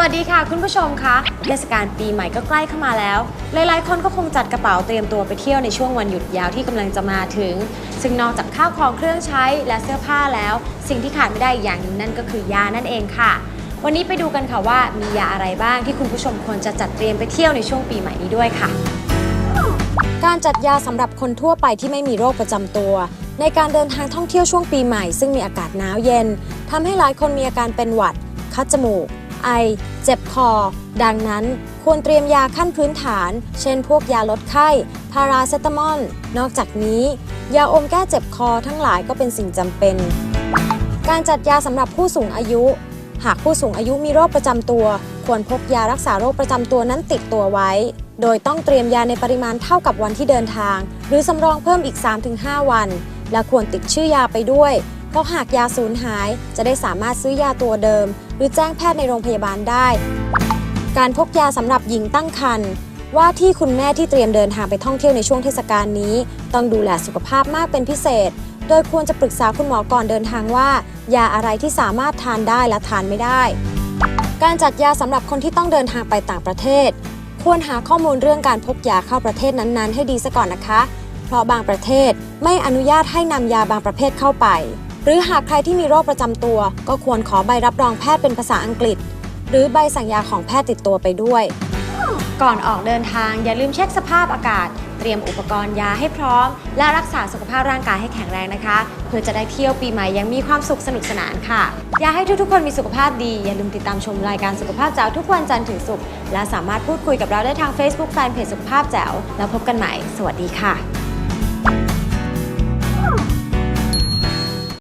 วัสดีค่ะคุณผู้ชมคะเทศกาลปีใหม่ก็ใกล้เข้ามาแล้ว หลายๆ คนก็คงจัดกระเป๋าเตรียมตัวไปเที่ยวในช่วงวันหยุดยาวที่กำลังจะมาถึง ซึ่งนอกจากข้าวของเครื่องใช้และเสื้อผ้าแล้ว สิ่งที่ขาดไม่ได้อีกอย่างหนึงนั่นก็คือยานั่นเองค่ะ วันนี้ไปดูกันค่ะว่ามียาอะไรบ้างที่คุณผู้ชมควรจะจัดเตรียมไปเที่ยวในช่วงปีใหม่นี้ด้วยค่ะ การจัดยาสำหรับคนทั่วไปที่ไม่มีโรคประจำตัว ในการเดินทางท่องเที่ยวช่วงปีใหม่ ซึ่งมีอากาศหนาวเย็นทำให้หลายคนมีอาการเป็นหวัด คัดจมูก ไอ เจ็บคอ ดังนั้นควรเตรียมยาขั้นพื้นฐาน เช่นพวกยาลดไข้ พาราเซตามอล นอกจากนี้ ยาอมแก้เจ็บคอทั้งหลายก็เป็นสิ่งจำเป็น การจัดยาสำหรับผู้สูงอายุ หากผู้สูงอายุมีโรคประจำตัว ควรพกยารักษาโรคประจำตัวนั้นติดตัวไว้ โดยต้องเตรียมยาในปริมาณเท่ากับวันที่เดินทาง หรือสำรองเพิ่มอีก 3-5 วัน และควรติดชื่อยาไปด้วย ราะหากยาสูญหายจะได้สามารถซื้อยาตัวเดิม หรือแจ้งแพทย์ในโรงพยาบาลได้ การพกยาสำหรับหญิงตั้งครรภ์ว่าที่คุณแม่ที่เตรียมเดินทางไปท่องเที่ยวในช่วงเทศกาลนี้ ต้องดูแลสุขภาพมากเป็นพิเศษ โดยควรจะปรึกษาคุณหมอก่อนเดินทางว่า ยาอะไรที่สามารถทานได้และทานไม่ได้ การจัดยาสำหรับคนที่ต้องเดินทางไปต่างประเทศ ควรหาข้อมูลเรื่องการพกยาเข้าประเทศนั้นๆ ให้ดีซะก่อนนะคะ เพราะบางประเทศไม่อนุญาตให้นำยาบางประเภทเข้าไป หรือหากใครที่มีโรคประจำตัว ก็ควรขอใบรับรองแพทย์เป็นภาษาอังกฤษ หรือใบสั่งยาของแพทย์ติดตัวไปด้วย ก่อนออกเดินทางอย่าลืมเช็คสภาพอากาศ เตรียมอุปกรณ์ยาให้พร้อม และรักษาสุขภาพร่างกายให้แข็งแรงนะคะ เพื่อจะได้เที่ยวปีใหม่ยังมีความสุขสนุกสนานค่ะ อยากให้ทุกๆ คนมีสุขภาพดี อย่าลืมติดตามชมรายการสุขภาพแจ๋วทุกวันจันทร์ถึงศุกร์และสามารถพูดคุยกับเราได้ทาง Facebook แฟนเพจสุขภาพแจ๋วแล้วพบกันใหม่ สวัสดีค่ะ